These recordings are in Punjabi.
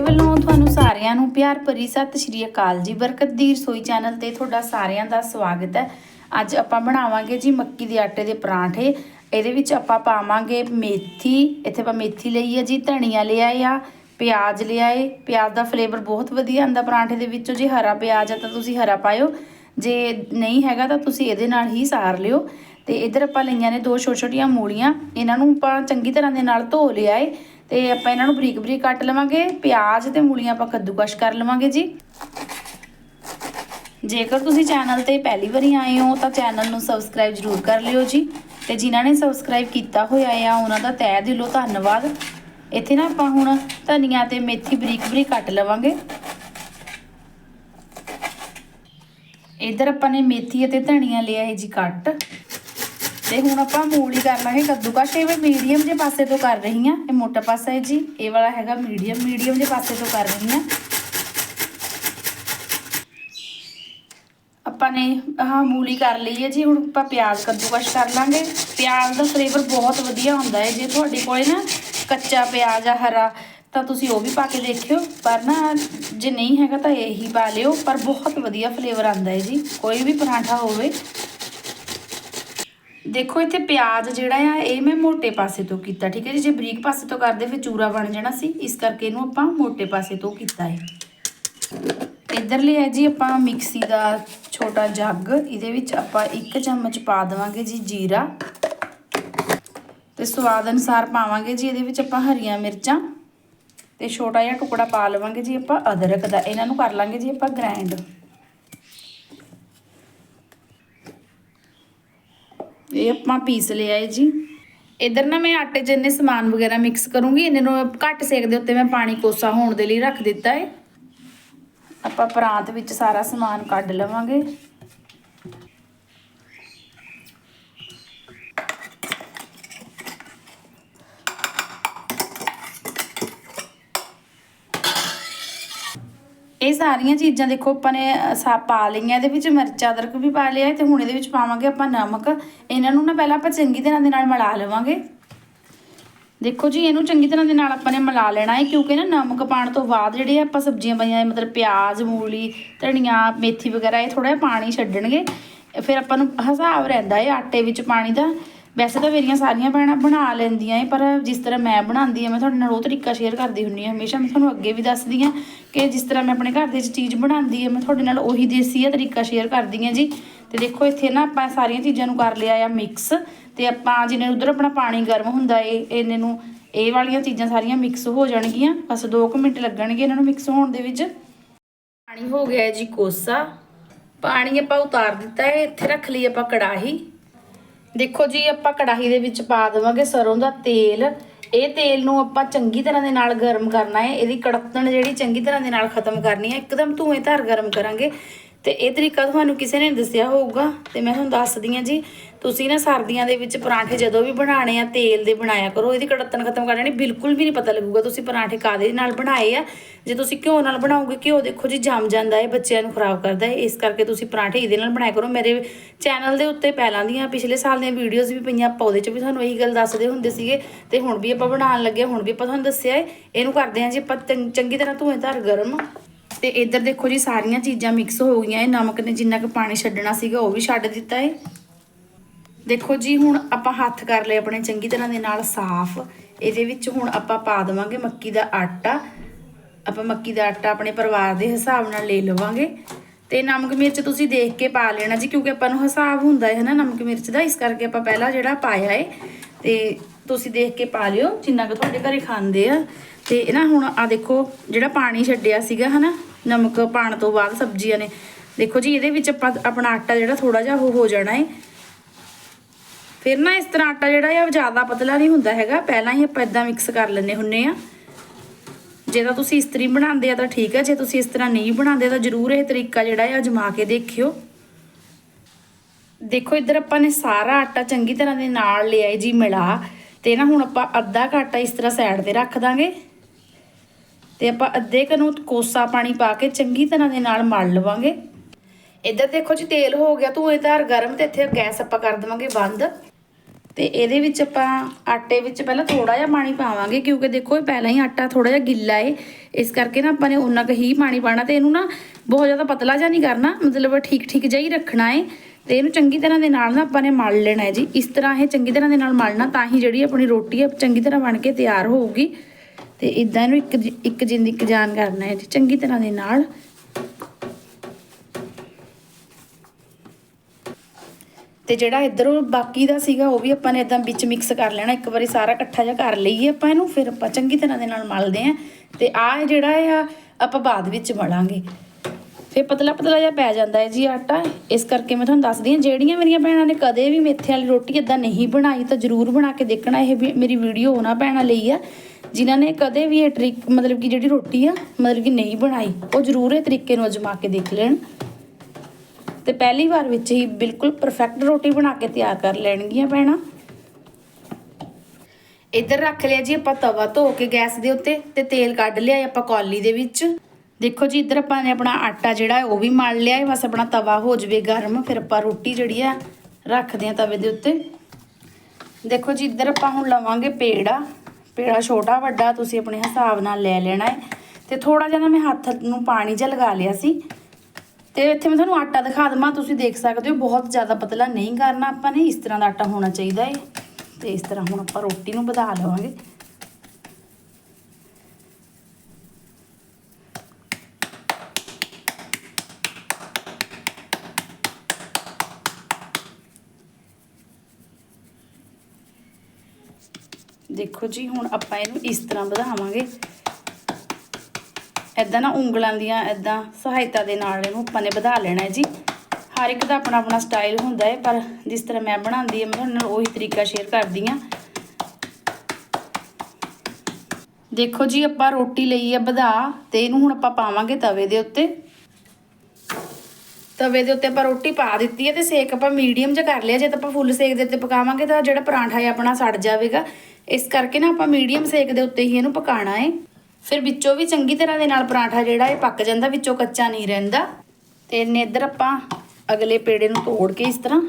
ਵੱਲੋਂ ਤੁਹਾਨੂੰ ਸਾਰਿਆਂ ਨੂੰ ਪਿਆਰ ਭਰੀ ਸਤਿ ਸ਼੍ਰੀ ਅਕਾਲ ਜੀ। ਬਰਕਤ ਦੀ ਰਸੋਈ ਚੈਨਲ ਤੇ ਤੁਹਾਡਾ ਸਾਰਿਆਂ ਦਾ ਸਵਾਗਤ ਹੈ। ਅੱਜ ਆਪਾਂ ਬਣਾਵਾਂਗੇ ਜੀ ਮੱਕੀ ਦੇ ਆਟੇ ਦੇ ਪਰਾਂਠੇ। ਇਹਦੇ ਵਿੱਚ ਆਪਾਂ ਪਾਵਾਂਗੇ ਮੇਥੀ। ਇੱਥੇ ਆਪਾਂ ਮੇਥੀ ਲਈ ਹੈ ਜੀ, ਧਨੀਆ ਲਿਆ ਆ, ਪਿਆਜ਼ ਲਿਆ ਏ। ਪਿਆਜ਼ ਦਾ ਫਲੇਵਰ ਬਹੁਤ ਵਧੀਆ ਆਂਦਾ ਪਰਾਂਠੇ ਦੇ ਵਿੱਚੋਂ ਜੇ। ਹਰਾ ਪਿਆਜ਼ ਆ ਤਾਂ ਤੁਸੀਂ ਹਰਾ ਪਾਇਓ। ਜੇ ਨਹੀਂ ਹੈਗਾ ਤਾਂ ਤੁਸੀਂ ਇਹਦੇ ਨਾਲ ਹੀ ਸਾਰ ਲਿਓ। ਤੇ ਇਧਰ ਆਪਾਂ ਲਈਆਂ ਨੇ ਦੋ ਛੋਟੀਆਂ ਛੋਟੀਆਂ ਮੂਲੀਆਂ। ਇਹਨਾਂ ਨੂੰ ਆਪਾਂ ਚੰਗੀ ਤਰ੍ਹਾਂ ਦੇ ਨਾਲ ਧੋ ਲਿਆ ਏ। ਤੇ ਆਪਾਂ ਇਹਨਾਂ ਨੂੰ ਬਰੀਕ ਬਰੀਕ ਕੱਟ ਲਵਾਂਗੇ। ਪਿਆਜ਼ ਤੇ ਮੂਲੀਆਂ ਆਪਾਂ ਕੱਦੂਕਸ਼ ਕਰ ਲਵਾਂਗੇ ਜੀ। ਜੇਕਰ ਤੁਸੀਂ ਚੈਨਲ ਤੇ ਪਹਿਲੀ ਵਾਰੀ ਆਏ ਹੋ ਤਾਂ ਚੈਨਲ ਨੂੰ ਸਬਸਕ੍ਰਾਈਬ ਜ਼ਰੂਰ ਕਰ ਲਿਓ ਜੀ। ਤੇ ਜਿਨ੍ਹਾਂ ਨੇ ਸਬਸਕ੍ਰਾਈਬ ਕੀਤਾ ਹੋਇਆ ਆ, ਉਹਨਾਂ ਦਾ ਤਹਿ ਦਿਲੋਂ ਧੰਨਵਾਦ। ਇੱਥੇ ਨਾ ਆਪਾਂ ਹੁਣ ਧਨੀਆ ਤੇ ਮੇਥੀ ਬਰੀਕ ਬਰੀਕ ਕੱਟ ਲਵਾਂਗੇ। ਇਧਰ ਆਪਾਂ ਨੇ ਮੇਥੀ ਅਤੇ ਧਨੀਆ ਲਿਆ ਹੈ ਜੀ ਕੱਟ। ਤੇ ਹੁਣ ਆਪਾਂ ਮੂਲੀ ਕਰ ਲਾਂਗੇ ਕੱਦੂਕਸ਼। ਇਹ ਮੈਂ ਮੀਡੀਅਮ ਜੇ ਪਾਸੇ ਤੋਂ ਕਰ ਰਹੀ ਹਾਂ। ਇਹ ਮੋਟਾ ਪਾਸਾ ਹੈ ਜੀ। ਇਹ ਵਾਲਾ ਹੈਗਾ ਮੀਡੀਅਮ। ਮੀਡੀਅਮ ਜੇ ਪਾਸੇ ਤੋਂ ਕਰ ਰਹੀ ਹਾਂ। ਆਪਾਂ ਨੇ ਆਹ ਮੂਲੀ ਕਰ ਲਈ ਹੈ ਜੀ। ਹੁਣ ਆਪਾਂ ਪਿਆਜ਼ ਕੱਦੂਕਸ਼ ਕਰ ਲਾਂਗੇ। ਪਿਆਜ਼ ਦਾ ਫਲੇਵਰ ਬਹੁਤ ਵਧੀਆ ਹੁੰਦਾ ਹੈ। ਜੇ ਤੁਹਾਡੇ ਕੋਲੇ ਨਾ ਕੱਚਾ ਪਿਆਜ਼ ਆ, ਹਰਾ ਤਾਂ ਤੁਸੀਂ ਉਹ ਵੀ ਪਾ ਕੇ ਦੇਖਿਓ। ਪਰ ਨਾ, ਜੇ ਨਹੀਂ ਹੈਗਾ ਤਾਂ ਇਹੀ ਪਾ ਲਿਓ। ਪਰ ਬਹੁਤ ਵਧੀਆ ਫਲੇਵਰ ਆਉਂਦਾ ਹੈ ਜੀ। ਕੋਈ ਵੀ ਪਰਾਂਠਾ ਹੋਵੇ। ਦੇਖੋ, ਇੱਥੇ ਪਿਆਜ਼ ਜਿਹੜਾ ਆ, ਇਹ ਮੈਂ ਮੋਟੇ ਪਾਸੇ ਤੋਂ ਕੀਤਾ, ਠੀਕ ਹੈ ਜੀ? ਜੇ ਬਰੀਕ ਪਾਸੇ ਤੋਂ ਕਰਦੇ, ਫਿਰ ਚੂਰਾ ਬਣ ਜਾਣਾ ਸੀ। ਇਸ ਕਰਕੇ ਇਹਨੂੰ ਆਪਾਂ ਮੋਟੇ ਪਾਸੇ ਤੋਂ ਕੀਤਾ ਹੈ। ਇੱਧਰ ਲਿਆ ਜੀ ਆਪਾਂ ਮਿਕਸੀ ਦਾ ਛੋਟਾ ਜੱਗ। ਇਹਦੇ ਵਿੱਚ ਆਪਾਂ ਇੱਕ ਚਮਚ ਪਾ ਦੇਵਾਂਗੇ ਜੀ ਜੀਰਾ। ਤੇ ਸਵਾਦ ਅਨੁਸਾਰ ਪਾਵਾਂਗੇ ਜੀ। ਇਹਦੇ ਵਿੱਚ ਆਪਾਂ ਹਰੀਆਂ ਮਿਰਚਾਂ। ਤੇ ਛੋਟਾ ਜਿਹਾ ਟੁਕੜਾ ਪਾ ਲਵਾਂਗੇ ਜੀ ਆਪਾਂ ਅਦਰਕ ਦਾ। ਇਹਨਾਂ ਨੂੰ ਕਰ ਲਾਂਗੇ ਜੀ ਆਪਾਂ ਗ੍ਰਾਈਂਡ ਇਹ ਆਪਾਂ ਪੀਸ ਲਿਆ ਹੈ ਜੀ। ਇਧਰ ਨਾ ਮੈਂ ਆਟੇ 'ਚ ਇੰਨੇ ਸਮਾਨ ਵਗੈਰਾ ਮਿਕਸ ਕਰੂੰਗੀ, ਇਹਨਾਂ ਨੂੰ ਘੱਟ ਸੇਕ ਦੇ ਉੱਤੇ ਮੈਂ ਪਾਣੀ ਕੋਸਾ ਹੋਣ ਦੇ ਲਈ ਰੱਖ ਦਿੱਤਾ ਹੈ। ਆਪਾਂ ਪਰਾਤ ਵਿੱਚ ਸਾਰਾ ਸਮਾਨ ਕੱਢ ਲਵਾਂਗੇ। ਇਹ ਸਾਰੀਆਂ ਚੀਜ਼ਾਂ ਦੇਖੋ ਆਪਾਂ ਨੇ ਅ, ਸਾ ਪਾ ਲਈਆਂ ਇਹਦੇ ਵਿੱਚ ਮਿਰਚ ਅਦਰਕ ਵੀ ਪਾ ਲਿਆ ਹੈ ਤੇ ਹੁਣ ਇਹਦੇ ਵਿੱਚ ਪਾਵਾਂਗੇ ਆਪਾਂ ਨਮਕ। ਇਹਨਾਂ ਨੂੰ ਨਾ ਪਹਿਲਾਂ ਆਪਾਂ ਚੰਗੀ ਤਰ੍ਹਾਂ ਦੇ ਨਾਲ ਮਿਲਾ ਲਵਾਂਗੇ। ਦੇਖੋ ਜੀ ਇਹਨੂੰ ਚੰਗੀ ਤਰ੍ਹਾਂ ਦੇ ਨਾਲ ਆਪਾਂ ਨੇ ਮਿਲਾ ਲੈਣਾ ਹੈ ਕਿਉਂਕਿ ਨਾ ਨਮਕ ਪਾਣ ਤੋਂ ਬਾਅਦ ਜਿਹੜੇ ਆਪਾਂ ਸਬਜ਼ੀਆਂ ਪਾਈਆਂ ਮਤਲਬ ਪਿਆਜ਼ ਮੂਲੀ ਧਨੀਆ ਮੇਥੀ ਵਗੈਰਾ ਇਹ ਥੋੜਾ ਜਿਹਾ ਪਾਣੀ ਛੱਡਣਗੇ। ਫਿਰ ਆਪਾਂ ਨੂੰ ਹਿਸਾਬ ਰਹਿੰਦਾ ਹੈ ਆਟੇ ਵਿੱਚ ਪਾਣੀ ਦਾ। ਵੈਸੇ ਤਾਂ ਮੇਰੀਆਂ ਸਾਰੀਆਂ ਭੈਣਾਂ ਬਣਾ ਲੈਂਦੀਆਂ ਏ, ਪਰ ਜਿਸ ਤਰ੍ਹਾਂ ਮੈਂ ਬਣਾਉਂਦੀ ਆ, ਮੈਂ ਤੁਹਾਡੇ ਨਾਲ ਉਹ ਤਰੀਕਾ ਸ਼ੇਅਰ ਕਰਦੀ ਹੁੰਨੀ ਆ ਹਮੇਸ਼ਾ। ਮੈਂ ਤੁਹਾਨੂੰ ਅੱਗੇ ਵੀ ਦੱਸਦੀ ਆ ਕਿ ਜਿਸ ਤਰ੍ਹਾਂ ਮੈਂ ਆਪਣੇ ਘਰ ਦੇ ਵਿੱਚ ਚੀਜ਼ ਬਣਾਉਂਦੀ ਆ, ਮੈਂ ਤੁਹਾਡੇ ਨਾਲ ਉਹੀ ਦੇਸੀ ਆ ਤਰੀਕਾ ਸ਼ੇਅਰ ਕਰਦੀ ਆ ਜੀ। ਤੇ ਦੇਖੋ, ਇੱਥੇ ਨਾ ਆਪਾਂ ਸਾਰੀਆਂ ਚੀਜ਼ਾਂ ਨੂੰ ਕਰ ਲਿਆ ਆ ਮਿਕਸ ਤੇ ਆਪਾਂ ਜਿੰਨੇ ਉਧਰ ਆਪਣਾ ਪਾਣੀ ਗਰਮ ਹੁੰਦਾ ਏ, ਇਹਨੇ ਨੂੰ ਇਹ ਵਾਲੀਆਂ ਚੀਜ਼ਾਂ ਸਾਰੀਆਂ ਮਿਕਸ ਹੋ ਜਾਣਗੀਆਂ। ਬਸ 2 ਮਿੰਟ ਲੱਗਣਗੇ ਇਹਨਾਂ ਨੂੰ ਮਿਕਸ ਹੋਣ ਦੇ ਵਿੱਚ। ਪਾਣੀ ਹੋ ਗਿਆ ਜੀ ਕੋਸਾ। ਪਾਣੀ ਆਪਾਂ ਉਤਾਰ ਦਿੱਤਾ ਹੈ ਇੱਥੇ ਰੱਖ ਲਈ ਆਪਾਂ ਕੜਾਹੀ। ਦੇਖੋ ਜੀ, ਆਪਾਂ ਕੜਾਹੀ ਦੇ ਵਿੱਚ ਪਾ ਦੇਵਾਂਗੇ ਸਰੋਂ ਦਾ ਤੇਲ। ਇਹ ਤੇਲ ਨੂੰ ਆਪਾਂ ਚੰਗੀ ਤਰ੍ਹਾਂ ਦੇ ਨਾਲ ਗਰਮ ਕਰਨਾ ਹੈ। ਇਹਦੀ ਕੜਕਣ ਜਿਹੜੀ ਚੰਗੀ ਤਰ੍ਹਾਂ ਦੇ ਨਾਲ ਖਤਮ ਕਰਨੀ ਹੈ। ਇੱਕਦਮ ਧੂਏ ਧਾਰ ਗਰਮ ਕਰਾਂਗੇ। ਤੇ ਇਹ ਤਰੀਕਾ ਤੁਹਾਨੂੰ ਕਿਸੇ ਨੇ ਦੱਸਿਆ ਹੋਊਗਾ ਤੇ ਮੈਂ ਤੁਹਾਨੂੰ ਦੱਸਦੀ ਹਾਂ ਜੀ, ਤੁਸੀਂ ਨਾ ਸਰਦੀਆਂ ਦੇ ਵਿੱਚ ਪਰਾਂਠੇ ਜਦੋਂ ਵੀ ਬਣਾਣੇ ਆ, ਤੇਲ ਦੇ ਬਣਾਇਆ ਕਰੋ, ਇਹਦੀ ਕੜਤਣ ਖਤਮ ਕਰ ਲੈਣੀ, ਬਿਲਕੁਲ ਵੀ ਨਹੀਂ ਪਤਾ ਲੱਗੂਗਾ ਤੁਸੀਂ ਪਰਾਂਠੇ ਕਾਦੇ ਨਾਲ ਬਣਾਏ ਆ। ਜੇ ਤੁਸੀਂ ਘਿਓ ਨਾਲ ਬਣਾਓਗੇ, ਘਿਓ ਦੇਖੋ ਜੀ ਜੰਮ ਜਾਂਦਾ ਹੈ, ਬੱਚਿਆਂ ਨੂੰ ਖਰਾਬ ਕਰਦਾ ਹੈ, ਇਸ ਕਰਕੇ ਤੁਸੀਂ ਪਰਾਂਠੇ ਇਹਦੇ ਨਾਲ ਬਣਾਇਆ ਕਰੋ। ਮੇਰੇ ਚੈਨਲ ਦੇ ਉੱਤੇ ਪਹਿਲਾਂ ਦੀਆਂ, ਪਿਛਲੇ ਸਾਲ ਦੀਆਂ ਵੀਡੀਓਜ਼ ਵੀ ਪਈਆਂ, ਆਪਾਂ ਉਹਦੇ 'ਚ ਵੀ ਤੁਹਾਨੂੰ ਇਹੀ ਗੱਲ ਦੱਸਦੇ ਹੁੰਦੇ ਸੀਗੇ, ਤੇ ਹੁਣ ਵੀ ਆਪਾਂ ਬਣਾਉਣ ਲੱਗੇ ਹੁਣ ਵੀ ਆਪਾਂ ਤੁਹਾਨੂੰ ਦੱਸਿਆ ਹੈ। ਇਹਨੂੰ ਕਰਦੇ ਹਾਂ ਜੀ ਆਪਾਂ ਚੰਗੀ ਤਰ੍ਹਾਂ ਧੂਏ ਧਾਰ ਗਰਮ। ਤੇ ਇੱਧਰ ਦੇਖੋ ਜੀ, ਸਾਰੀਆਂ ਚੀਜ਼ਾਂ ਮਿਕਸ ਹੋ ਗਈਆਂ। ਇਹ ਨਮਕ ਨੇ ਜਿੰਨਾ ਕੁ ਪਾਣੀ ਛੱਡਣਾ ਸੀਗਾ, ਉਹ ਵੀ ਛੱਡ ਦਿੱਤਾ ਹੈ ਦੇਖੋ ਜੀ, ਹੁਣ ਆਪਾਂ ਹੱਥ ਕਰ ਲਏ ਆਪਣੇ ਚੰਗੀ ਤਰ੍ਹਾਂ ਦੇ ਨਾਲ ਸਾਫ਼। ਇਹਦੇ ਵਿੱਚ ਹੁਣ ਆਪਾਂ ਪਾ ਦੇਵਾਂਗੇ ਮੱਕੀ ਦਾ ਆਟਾ। ਆਪਾਂ ਮੱਕੀ ਦਾ ਆਟਾ ਆਪਣੇ ਪਰਿਵਾਰ ਦੇ ਹਿਸਾਬ ਨਾਲ ਲੈ ਲਵਾਂਗੇ। ਤੇ ਨਮਕ ਮਿਰਚ ਤੁਸੀਂ ਦੇਖ ਕੇ ਪਾ ਲੈਣਾ ਜੀ, ਕਿਉਂਕਿ ਆਪਾਂ ਨੂੰ ਹਿਸਾਬ ਹੁੰਦਾ ਹੈ ਨਾ ਨਮਕ ਮਿਰਚ ਦਾ। ਇਸ ਕਰਕੇ ਆਪਾਂ ਪਹਿਲਾਂ ਜਿਹੜਾ ਪਾਇਆ ਏ, ਤੇ ਤੁਸੀਂ ਦੇਖ ਕੇ ਪਾ ਲਿਓ। ਜਿੰਨਾ ਕੁ ਤੁਹਾਡੇ ਘਰੇ ਖਾਂਦੇ ਆ। ਤੇ ਨਾ ਹੁਣ ਆ ਦੇਖੋ, ਜਿਹੜਾ ਪਾਣੀ ਛੱਡਿਆ ਸੀਗਾ, ਹਨਾ? ਨਮਕ, ਪਾਣ ਤੋਂ ਬਾਅਦ ਸਬਜ਼ੀਆਂ ਨੇ। ਦੇਖੋ ਜੀ, ਇਹਦੇ ਵਿੱਚ ਆਪਾਂ ਆਪਣਾ ਆਟਾ ਜਿਹੜਾ ਥੋੜਾ ਜਿਹਾ ਉਹ ਹੋ ਜਾਣਾ ਏ। ਫਿਰ ਨਾ ਇਸ ਤਰ੍ਹਾਂ ਆਟਾ ਜਿਹੜਾ ਆ ਜ਼ਿਆਦਾ ਪਤਲਾ ਨਹੀਂ ਹੁੰਦਾ ਹੈਗਾ। ਪਹਿਲਾਂ ਹੀ ਆਪਾਂ ਇਦਾਂ ਮਿਕਸ ਕਰ ਲੈਣੇ ਹੁੰਨੇ ਆ। ਜੇ ਤਾਂ ਤੁਸੀਂ ਇਸ ਤਰੀ ਬਣਾਉਂਦੇ ਆ ਤਾਂ ਠੀਕ ਹੈ ਜੇ ਤੁਸੀਂ ਇਸ ਤਰ੍ਹਾਂ ਨਹੀਂ ਬਣਾਉਂਦੇ ਤਾਂ ਜਰੂਰ ਇਹ ਤਰੀਕਾ ਜਿਹੜਾ ਹੈ ਅਜਮਾ ਕੇ ਦੇਖਿਓ। ਦੇਖੋ, ਇੱਧਰ ਆਪਾਂ ਨੇ ਸਾਰਾ ਆਟਾ ਚੰਗੀ ਤਰ੍ਹਾਂ ਦੇ ਨਾਲ ਲਿਆ ਜੀ ਮਿਲਾ। ਤੇ ਨਾ ਹੁਣ ਆਪਾਂ ਅੱਧਾ ਕੁ ਆਟਾ ਇਸ ਤਰ੍ਹਾਂ ਸਾਈਡ ਤੇ ਰੱਖ ਦਾਂਗੇ। ਤੇ ਆਪਾਂ ਅੱਧੇ ਕੁ ਕੋਸਾ ਪਾਣੀ ਪਾ ਕੇ ਚੰਗੀ ਤਰ੍ਹਾਂ ਦੇ ਨਾਲ ਮਲ ਲਵਾਂਗੇ। ਇੱਧਰ ਦੇਖੋ ਜੀ, ਤੇਲ ਹੋ ਗਿਆ, ਧੂਏ ਧਾਰ ਗਰਮ ਤੇ ਇੱਥੇ ਗੈਸ ਆਪਾਂ ਕਰ ਦੇਵਾਂਗੇ ਬੰਦ। ਤੇ ਇਹਦੇ ਵਿੱਚ ਆਪਾਂ ਆਟੇ ਵਿੱਚ ਪਹਿਲਾਂ ਥੋੜਾ ਜਿਹਾ ਪਾਣੀ ਪਾਵਾਂਗੇ, ਕਿਉਂਕਿ ਦੇਖੋ ਇਹ ਪਹਿਲਾਂ ਹੀ ਆਟਾ ਥੋੜਾ ਜਿਹਾ ਗਿੱਲਾ ਏ। ਇਸ ਕਰਕੇ ਨਾ ਆਪਾਂ ਨੇ ਉਨਾ ਕੁ ਹੀ ਪਾਣੀ ਪਾਣਾ ਤੇ ਇਹਨੂੰ ਨਾ ਬਹੁਤ ਜ਼ਿਆਦਾ ਪਤਲਾ ਜਿਹਾ ਨਹੀਂ ਕਰਨਾ, ਮਤਲਬ ਠੀਕ ਠੀਕ ਜਿਹਾ ਹੀ ਰੱਖਣਾ ਏ। ਤੇ ਇਹਨੂੰ ਚੰਗੀ ਤਰ੍ਹਾਂ ਦੇ ਨਾਲ ਨਾ ਆਪਾਂ ਨੇ ਮਲ ਲੈਣਾ ਹੈ ਜੀ। ਇਸ ਤਰ੍ਹਾਂ ਇਹ ਚੰਗੀ ਤਰ੍ਹਾਂ ਦੇ ਨਾਲ ਮਲਣਾ, ਤਾਂ ਹੀ ਜਿਹੜੀ ਆਪਣੀ ਰੋਟੀ ਹੈ ਚੰਗੀ ਤਰ੍ਹਾਂ ਬਣ ਕੇ ਤਿਆਰ ਹੋਊਗੀ। ਤੇ ਇਦਾਂ ਇਹਨੂੰ ਇੱਕ ਇੱਕ ਜਿੰਦ, ਇੱਕ ਜਾਨ ਕਰਨਾ ਹੈ ਚੰਗੀ ਤਰ੍ਹਾਂ ਦੇ ਨਾਲ। ਤੇ ਜਿਹੜਾ ਇਧਰੋਂ ਬਾਕੀ ਦਾ ਸੀਗਾ, ਉਹ ਵੀ ਆਪਾਂ ਨੇ ਇਦਾਂ ਵਿੱਚ ਮਿਕਸ ਕਰ ਲੈਣਾ। ਇੱਕ ਵਾਰੀ ਸਾਰਾ ਇਕੱਠਾ ਜਿਹਾ ਕਰ ਲਈਏ ਆਪਾਂ ਇਹਨੂੰ, ਫਿਰ ਆਪਾਂ ਚੰਗੀ ਤਰ੍ਹਾਂ ਦੇ ਨਾਲ ਮਲਦੇ ਆਂ ਤੇ ਆਹ ਜਿਹੜਾ ਆ, ਆਪਾਂ ਬਾਅਦ ਵਿੱਚ ਮਲਾਂਗੇ। ਫਿਰ ਪਤਲਾ ਪਤਲਾ ਜਿਹਾ ਪੈ ਜਾਂਦਾ ਹੈ ਜੀ ਆਟਾ। ਇਸ ਕਰਕੇ ਮੈਂ ਤੁਹਾਨੂੰ ਦੱਸਦੀ ਹਾਂ, ਜਿਹੜੀਆਂ ਮੇਰੀਆਂ ਭੈਣਾਂ ਨੇ ਕਦੇ ਵੀ ਮੇਥੇ ਵਾਲੀ ਰੋਟੀ ਇਦਾਂ ਨਹੀਂ ਬਣਾਈ ਤਾਂ ਜ਼ਰੂਰ ਬਣਾ ਕੇ ਦੇਖਣਾ, ਇਹ ਵੀ ਮੇਰੀ ਵੀਡੀਓ ਉਹਨਾਂ ਭੈਣਾਂ ਲਈ ਆ। ਜਿਨ੍ਹਾਂ ਨੇ ਕਦੇ ਵੀ ਇਹ ਟ੍ਰਿਕ ਮਤਲਬ ਕਿ ਜਿਹੜੀ ਰੋਟੀ ਆ, ਮਤਲਬ ਕਿ ਨਹੀਂ ਬਣਾਈ, ਉਹ ਜ਼ਰੂਰ ਇਹ ਤਰੀਕੇ ਨੂੰ ਅਜਮਾ ਕੇ ਦੇਖ ਲੈਣ। ਤੇ ਪਹਿਲੀ ਵਾਰ ਵਿੱਚ ਹੀ ਬਿਲਕੁਲ ਪਰਫੈਕਟ ਰੋਟੀ ਬਣਾ ਕੇ ਤਿਆਰ ਕਰ ਲੈਣਗੀਆਂ ਭੈਣਾਂ। ਇੱਧਰ ਰੱਖ ਲਿਆ ਜੀ ਆਪਾਂ ਤਵਾ ਧੋ ਕੇ ਗੈਸ ਦੇ ਉੱਤੇ ਤੇ ਤੇਲ ਕੱਢ ਲਿਆ ਆਪਾਂ ਕੌਲੀ ਦੇ ਵਿੱਚ। ਦੇਖੋ ਜੀ, ਇੱਧਰ ਆਪਾਂ ਨੇ ਆਪਣਾ ਆਟਾ ਜਿਹੜਾ ਉਹ ਵੀ ਮਲ ਲਿਆ ਹੈ। ਬਸ ਆਪਣਾ ਤਵਾ ਹੋ ਜਵੇ ਗਰਮ, ਫਿਰ ਆਪਾਂ ਰੋਟੀ ਜਿਹੜੀ ਆ ਰੱਖਦੇ ਆ ਤਵੇ ਦੇ ਉੱਤੇ। ਦੇਖੋ ਜੀ, ਇੱਧਰ ਆਪਾਂ ਹੁਣ ਲਵਾਂਗੇ ਪੇੜਾ। ਪੇੜਾ ਛੋਟਾ, ਵੱਡਾ, ਤੁਸੀਂ ਆਪਣੇ ਹਿਸਾਬ ਨਾਲ ਲੈ ਲੈਣਾ ਹੈ। ਤੇ ਥੋੜਾ ਜਿਹਾ ਨਾ ਮੈਂ ਹੱਥ ਨੂੰ ਪਾਣੀ ਜਿਹਾ ਲਗਾ ਲਿਆ ਸੀ। ਤੇ ਇੱਥੇ ਮੈਂ ਤੁਹਾਨੂੰ ਆਟਾ ਦਿਖਾ ਦਵਾਂ, ਤੁਸੀਂ ਦੇਖ ਸਕਦੇ ਹੋ, ਬਹੁਤ ਜ਼ਿਆਦਾ ਪਤਲਾ ਨਹੀਂ ਕਰਨਾ ਆਪਾਂ ਨੇ, ਇਸ ਤਰ੍ਹਾਂ ਦਾ ਆਟਾ ਹੋਣਾ ਚਾਹੀਦਾ ਹੈ। ਤੇ ਇਸ ਤਰ੍ਹਾਂ ਹੁਣ ਆਪਾਂ ਰੋਟੀ ਨੂੰ ਵਧਾ ਲਵਾਂਗੇ। ਦੇਖੋ ਜੀ, ਹੁਣ ਆਪਾਂ ਇਹਨੂੰ ਇਸ ਤਰ੍ਹਾਂ ਵਧਾਵਾਂਗੇ। ਐਦਾਂ ਨਾ ਉਂਗਲਾਂ ਦੀਆਂ ਐਦਾਂ ਸਹਾਇਤਾ ਦੇ ਨਾਲ ਇਹਨੂੰ ਆਪਾਂ ਨੇ ਵਧਾ ਲੈਣਾ ਹੈ ਜੀ। ਹਰ ਇੱਕ ਦਾ ਆਪਣਾ ਆਪਣਾ ਸਟਾਈਲ ਹੁੰਦਾ ਹੈ, ਪਰ ਜਿਸ ਤਰ੍ਹਾਂ ਮੈਂ ਬਣਾਉਂਦੀ ਹਾਂ, ਮੈਂ ਤੁਹਾਨੂੰ ਨਾਲ ਉਹੀ ਤਰੀਕਾ ਸ਼ੇਅਰ ਕਰਦੀ ਹਾਂ। ਦੇਖੋ ਜੀ, ਆਪਾਂ ਰੋਟੀ ਲਈ ਆ ਵਧਾ ਤੇ ਇਹਨੂੰ ਹੁਣ ਆਪਾਂ ਪਾਵਾਂਗੇ ਤਵੇ ਦੇ ਉੱਤੇ। ਤਵੇ ਦੇ ਉੱਤੇ ਆਪਾਂ ਰੋਟੀ ਪਾ ਦਿੱਤੀ ਹੈ ਤੇ ਸੇਕ ਆਪਾਂ ਮੀਡੀਅਮ ਜਿਹਾ ਕਰ ਲਿਆ। ਜੇ ਤਾਂ ਆਪਾਂ ਫੁੱਲ ਸੇਕ ਦੇ ਉੱਤੇ ਪਕਾਵਾਂਗੇ ਤਾਂ ਜਿਹੜਾ ਪਰਾਂਠਾ ਹੈ ਆਪਣਾ ਸੜ ਜਾਵੇਗਾ। ਇਸ ਕਰਕੇ ਨਾ ਆਪਾਂ ਮੀਡੀਅਮ ਸੇਕ ਦੇ ਉੱਤੇ ਹੀ ਇਹਨੂੰ ਪਕਾਣਾ ਹੈ ਫਿਰ ਵਿੱਚੋਂ ਵੀ ਚੰਗੀ ਤਰ੍ਹਾਂ ਦੇ ਨਾਲ ਪਰਾਂਠਾ ਜਿਹੜਾ ਇਹ ਪੱਕ ਜਾਂਦਾ, ਵਿੱਚੋਂ ਕੱਚਾ ਨਹੀਂ ਰਹਿੰਦਾ। ਤੇ ਇਹਨੇ ਇੱਧਰ ਆਪਾਂ ਅਗਲੇ ਪੇੜੇ ਨੂੰ ਤੋੜ ਕੇ ਇਸ ਤਰ੍ਹਾਂ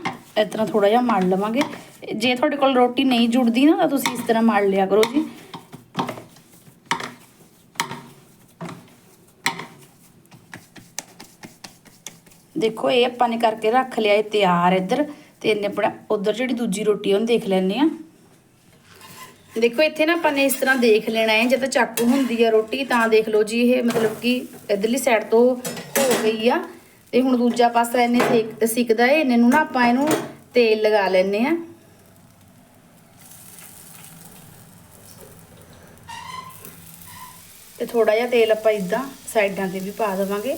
ਇਸ ਤਰ੍ਹਾਂ ਥੋੜਾ ਜਿਹਾ ਮਲ ਲਵਾਂਗੇ। ਜੇ ਤੁਹਾਡੇ ਕੋਲ ਰੋਟੀ ਨਹੀਂ ਜੁੜਦੀ ਨਾ, ਤਾਂ ਤੁਸੀਂ ਇਸ ਤਰ੍ਹਾਂ ਮਲ ਲਿਆ ਕਰੋ ਜੀ। ਦੇਖੋ, ਇਹ ਆਪਾਂ ਨੇ ਕਰਕੇ ਰੱਖ ਲਿਆ, ਇਹ ਤਿਆਰ ਇੱਧਰ। ਤੇ ਇਹਨੇ ਆਪਣਾ, ਉਧਰ ਜਿਹੜੀ ਦੂਜੀ ਰੋਟੀ ਆ, ਉਹਨੂੰ ਦੇਖ ਲੈਣੇ ਆ ਦੇਖੋ, ਇੱਥੇ ਨਾ ਆਪਾਂ ਨੇ ਇਸ ਤਰ੍ਹਾਂ ਦੇਖ ਲੈਣਾ ਹੈ, ਜਦੋਂ ਚਾਕੂ ਹੁੰਦੀ ਆ ਰੋਟੀ, ਤਾਂ ਦੇਖ ਲਓ ਜੀ, ਇਹ ਮਤਲਬ ਕਿ ਇਧਰਲੀ ਸਾਈਡ ਤੋਂ ਹੋ ਗਈ ਆ। ਤੇ ਹੁਣ ਦੂਜਾ ਪਾਸਾ ਇਹਨੇ ਸਿੱਕਦਾ ਹੈ ਇਹਨੇ ਨੂੰ ਨਾ ਆਪਾਂ ਇਹਨੂੰ ਤੇਲ ਲਗਾ ਲੈਣੇ ਆ। ਤੇ ਥੋੜਾ ਜਿਹਾ ਤੇਲ ਆਪਾਂ ਇਦਾਂ ਸਾਈਡਾਂ ਤੇ ਵੀ ਪਾ ਦੇਵਾਂਗੇ।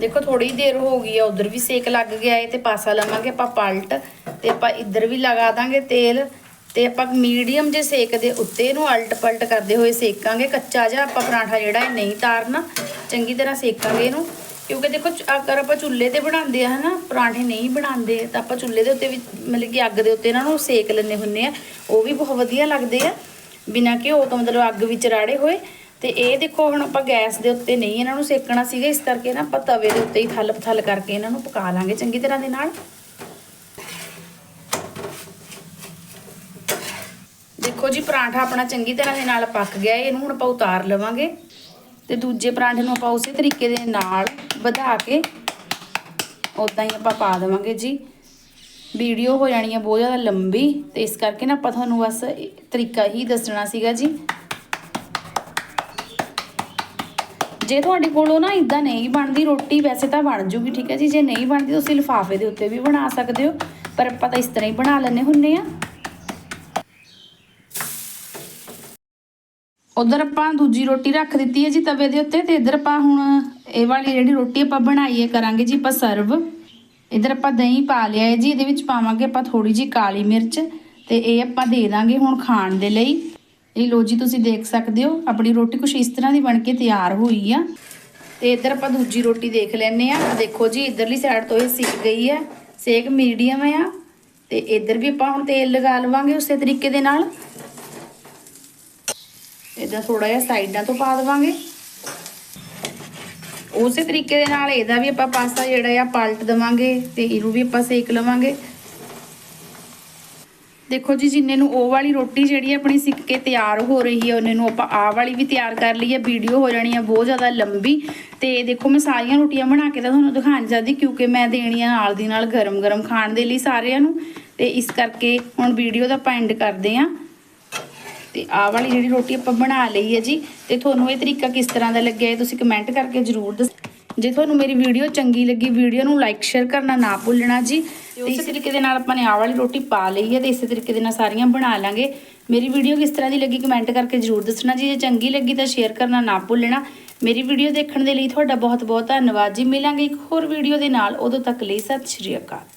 ਦੇਖੋ ਥੋੜੀ ਦੇਰ ਹੋ ਗਈ ਆ, ਉਧਰ ਵੀ ਸੇਕ ਲੱਗ ਗਿਆ ਏ, ਤੇ ਪਾਸਾ ਲਵਾਂਗੇ ਆਪਾਂ ਪਲਟ, ਤੇ ਆਪਾਂ ਇੱਧਰ ਵੀ ਲਗਾ ਦਾਂਗੇ ਤੇਲ। ਤੇ ਆਪਾਂ ਮੀਡੀਅਮ ਜੇ ਸੇਕ ਦੇ ਉੱਤੇ ਇਹਨੂੰ ਅਲਟ ਪਲਟ ਕਰਦੇ ਹੋਏ ਸੇਕਾਂਗੇ, ਕੱਚਾ ਜਿਹਾ ਆਪਾਂ ਪਰਾਂਠਾ ਜਿਹੜਾ ਇਹ ਨਹੀਂ ਤਾਰਨਾ, ਚੰਗੀ ਤਰ੍ਹਾਂ ਸੇਕਾਂਗੇ ਇਹਨੂੰ। ਕਿਉਂਕਿ ਦੇਖੋ ਅਗਰ ਆਪਾਂ ਚੁੱਲ੍ਹੇ ਤੇ ਬਣਾਉਂਦੇ ਆ ਹਨਾ, ਪਰਾਂਠੇ ਨਹੀਂ ਬਣਾਉਂਦੇ, ਤਾਂ ਆਪਾਂ ਚੁੱਲ੍ਹੇ ਦੇ ਉੱਤੇ ਵੀ ਮਤਲਬ ਕਿ ਅੱਗ ਦੇ ਉੱਤੇ ਇਹਨਾਂ ਨੂੰ ਸੇਕ ਲੈਂਦੇ ਹੁੰਨੇ ਆ। ਉਹ ਵੀ ਬਹੁਤ ਵਧੀਆ ਲੱਗਦੇ ਆ। ਬਿਨਾਂ ਘਿਓ ਤੋਂ ਮਤਲਬ ਅੱਗ ਵਿੱਚ ਰਾੜੇ ਹੋਏ। ਤੇ ਇਹ ਦੇਖੋ ਹੁਣ ਆਪਾਂ ਗੈਸ ਦੇ ਉੱਤੇ ਨਹੀਂ ਇਹਨਾਂ ਨੂੰ ਸੇਕਣਾ ਸੀਗਾ, ਇਸ ਕਰਕੇ ਨਾ ਆਪਾਂ ਤਵੇ ਦੇ ਉੱਤੇ ਹੀ ਥੱਲ ਥੱਲ ਕਰਕੇ ਇਹਨਾਂ ਨੂੰ ਪਕਾ ਲਾਂਗੇ ਚੰਗੀ ਤਰ੍ਹਾਂ ਦੇ ਨਾਲ। ਦੇਖੋ ਜੀ, ਪਰਾਂਠਾ ਆਪਣਾ ਚੰਗੀ ਤਰ੍ਹਾਂ ਦੇ ਨਾਲ ਪੱਕ ਗਿਆ, ਇਹਨੂੰ ਹੁਣ ਆਪਾਂ ਉਤਾਰ ਲਵਾਂਗੇ। ਤੇ ਦੂਜੇ ਪਰਾਂਠੇ ਨੂੰ ਆਪਾਂ ਉਸੇ ਤਰੀਕੇ ਦੇ ਨਾਲ ਵਧਾ ਕੇ ਉਦਾਂ ਹੀ ਆਪਾਂ ਪਾ ਦੇਵਾਂਗੇ ਜੀ। ਵੀਡੀਓ ਹੋ ਜਾਣੀ ਹੈ ਬਹੁਤ ਜ਼ਿਆਦਾ ਲੰਬੀ, ਤੇ ਇਸ ਕਰਕੇ ਨਾ ਆਪਾਂ ਤੁਹਾਨੂੰ ਬਸ ਤਰੀਕਾ ਹੀ ਦੱਸਣਾ ਸੀਗਾ ਜੀ। ਜੇ ਤੁਹਾਡੇ ਕੋਲੋਂ ਨਾ ਇਦਾਂ ਨਹੀਂ ਬਣਦੀ ਰੋਟੀ, ਵੈਸੇ ਤਾਂ ਬਣ ਜੂਗੀ, ਠੀਕ ਹੈ ਜੀ। ਜੇ ਨਹੀਂ ਬਣਦੀ, ਤੁਸੀਂ ਲਿਫਾਫੇ ਦੇ ਉੱਤੇ ਵੀ ਬਣਾ ਸਕਦੇ ਹੋ, ਪਰ ਆਪਾਂ ਤਾਂ ਇਸ ਤਰ੍ਹਾਂ ਹੀ ਬਣਾ ਲੈਂਦੇ ਹੁੰਨੇ ਆ ਉਧਰ ਆਪਾਂ ਦੂਜੀ ਰੋਟੀ ਰੱਖ ਦਿੱਤੀ ਹੈ ਜੀ ਤਵੇ ਦੇ ਉੱਤੇ ਤੇ ਇਧਰ ਆਪਾਂ ਹੁਣ ਇਹ ਵਾਲੀ ਜਿਹੜੀ ਰੋਟੀ ਆਪਾਂ ਬਣਾਈਏ ਕਰਾਂਗੇ ਜੀ ਆਪਾਂ ਸਰਵ। ਇਧਰ ਆਪਾਂ ਦਹੀਂ ਪਾ ਲਿਆ ਹੈ ਜੀ, ਇਹਦੇ ਵਿੱਚ ਪਾਵਾਂਗੇ ਆਪਾਂ ਥੋੜੀ ਜੀ ਕਾਲੀ ਮਿਰਚ ਤੇ ਇਹ ਆਪਾਂ ਦੇ ਦਾਂਗੇ ਹੁਣ ਖਾਣ ਦੇ ਲਈ। ਇਹ ਲੋ ਜੀ ਤੁਸੀਂ ਦੇਖ ਸਕਦੇ ਹੋ, ਆਪਣੀ ਰੋਟੀ ਕੁਛ ਇਸ ਤਰ੍ਹਾਂ ਦੀ ਬਣ ਕੇ ਤਿਆਰ ਹੋਈ ਆ। ਤੇ ਇਧਰ ਆਪਾਂ ਦੂਜੀ ਰੋਟੀ ਦੇਖ ਲੈਨੇ ਆ ਦੇਖੋ ਜੀ, ਇਧਰਲੀ ਸਾਈਡ ਤੋਂ ਇਹ ਸਿੱਕ ਗਈ ਹੈ, ਸੇਕ ਮੀਡੀਅਮ ਆ। ਤੇ ਇਧਰ ਵੀ ਆਪਾਂ ਹੁਣ ਤੇਲ ਲਗਾ ਲਵਾਂਗੇ ਉਸੇ ਤਰੀਕੇ ਦੇ ਨਾਲ। ਇਦਾਂ ਥੋੜਾ ਜਿਹਾ ਸਾਈਡਾਂ ਤੋਂ ਪਾ ਦੇਵਾਂਗੇ। ਉਸੇ ਤਰੀਕੇ ਦੇ ਨਾਲ ਇਹਦਾ ਵੀ ਆਪਾਂ ਪਾਸਾ ਜਿਹੜਾ ਆ ਪਲਟ ਦੇਵਾਂਗੇ ਤੇ ਇਹਨੂੰ ਵੀ ਆਪਾਂ ਸੇਕ ਲਵਾਂਗੇ। ਦੇਖੋ ਜੀ, ਜਿੰਨੇ ਨੂੰ ਉਹ ਵਾਲੀ ਰੋਟੀ ਜਿਹੜੀ ਆਪਣੀ ਸਿੱਕ ਕੇ ਤਿਆਰ ਹੋ ਰਹੀ ਹੈ ਉਹਨੇ ਨੂੰ ਆਪਾਂ ਆਹ ਵਾਲੀ ਵੀ ਤਿਆਰ ਕਰ ਲਈ ਹੈ ਵੀਡੀਓ ਹੋ ਜਾਣੀ ਹੈ ਬਹੁਤ ਜ਼ਿਆਦਾ ਲੰਬੀ ਤੇ ਦੇਖੋ ਮੈਂ ਸਾਰੀਆਂ ਰੋਟੀਆਂ ਬਣਾ ਕੇ ਤਾਂ ਤੁਹਾਨੂੰ ਦਿਖਾਉਣ ਜਾਂਦੀ ਕਿਉਂਕਿ ਮੈਂ ਦੇਣੀ ਆ ਨਾਲ ਦੀ ਨਾਲ ਗਰਮ-ਗਰਮ ਖਾਣ ਦੇ ਲਈ ਸਾਰਿਆਂ ਨੂੰ ਤੇ ਇਸ ਕਰਕੇ ਹੁਣ ਵੀਡੀਓ ਦਾ ਆਪਾਂ ਐਂਡ ਕਰਦੇ ਆਂ। ਤੇ ਆਹ ਵਾਲੀ ਜਿਹੜੀ ਰੋਟੀ ਆਪਾਂ ਬਣਾ ਲਈ ਹੈ ਜੀ ਤੇ ਤੁਹਾਨੂੰ ਇਹ ਤਰੀਕਾ ਕਿਸ ਤਰ੍ਹਾਂ ਦਾ ਲੱਗਿਆ ਇਹ ਤੁਸੀਂ ਕਮੈਂਟ ਕਰਕੇ ਜ਼ਰੂਰ ਦੱਸ ਜੇ ਤੁਹਾਨੂੰ ਮੇਰੀ ਵੀਡੀਓ ਚੰਗੀ ਲੱਗੀ ਵੀਡੀਓ ਨੂੰ ਲਾਈਕ ਸ਼ੇਅਰ ਕਰਨਾ ਨਾ ਭੁੱਲਣਾ ਜੀ। ਇਸੇ ਤਰੀਕੇ ਦੇ ਨਾਲ ਆਪਾਂ ਨੇ ਆਹ ਵਾਲੀ ਰੋਟੀ ਪਾ ਲਈ ਹੈ ਤੇ ਇਸੇ ਤਰੀਕੇ ਦੇ ਨਾਲ ਸਾਰੀਆਂ ਬਣਾ ਲਾਂਗੇ। ਮੇਰੀ ਵੀਡੀਓ ਕਿਸ ਤਰ੍ਹਾਂ ਦੀ ਲੱਗੀ ਕਮੈਂਟ ਕਰਕੇ ਜ਼ਰੂਰ ਦੱਸਣਾ ਜੀ। ਜੇ ਚੰਗੀ ਲੱਗੀ ਤਾਂ ਸ਼ੇਅਰ ਕਰਨਾ ਨਾ ਭੁੱਲਣਾ। ਮੇਰੀ ਵੀਡੀਓ ਦੇਖਣ ਦੇ ਲਈ ਤੁਹਾਡਾ ਬਹੁਤ ਬਹੁਤ ਧੰਨਵਾਦ ਜੀ। ਮਿਲਾਂਗੇ ਇੱਕ ਹੋਰ ਵੀਡੀਓ ਦੇ ਨਾਲ। ਉਦੋਂ ਤੱਕ ਲਈ ਸਤਿ ਸ਼੍ਰੀ ਅਕਾਲ।